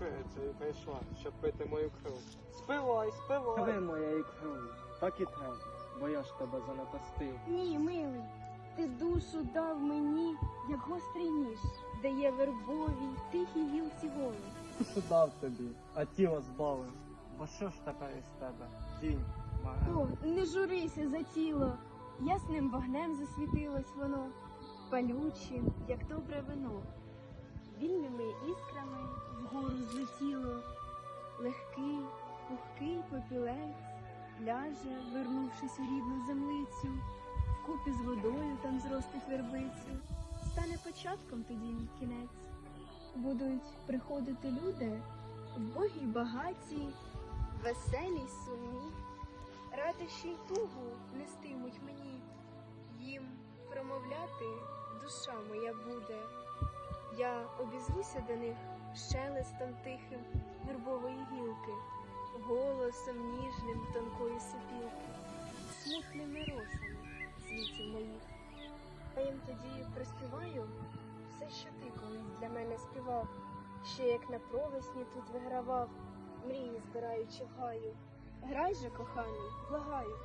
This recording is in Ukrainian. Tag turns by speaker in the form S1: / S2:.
S1: курицею прийшла, щоб пити мою кров. Спивай, спивай.
S2: Кри моєї крові, так і треба, бо я ж тебе занапастив.
S3: Ні, милий, ти душу дав мені, як гострий ніж, де є вербові, тихі гілці голі.
S2: Душу дав тобі, а тіло збавив. Бо що ж тепер із тебе? Тінь.
S3: О, не журися за тіло, ясним вогнем засвітилось воно, палючим, як добре вино. Вільними іскрами вгору злетіло, легкий, пухкий попілець, ляже, вернувшись у рідну землицю, вкупі з водою там зростить вербицю, стане початком тоді мій кінець. Будуть приходити люди, вбогі й багаті, веселі й сумні, радощі й тугу нестимуть мені, їм промовляти душа моя буде. Я обізвуся до них щелестом тихим вербової гілки, голосом ніжним тонкої сопілки, смутними росами світів моїх. А їм тоді приспіваю все, що ти колись для мене співав, ще як на провесні тут вигравав, мрії збираючи в гаю. Грай же, коханий, благаю,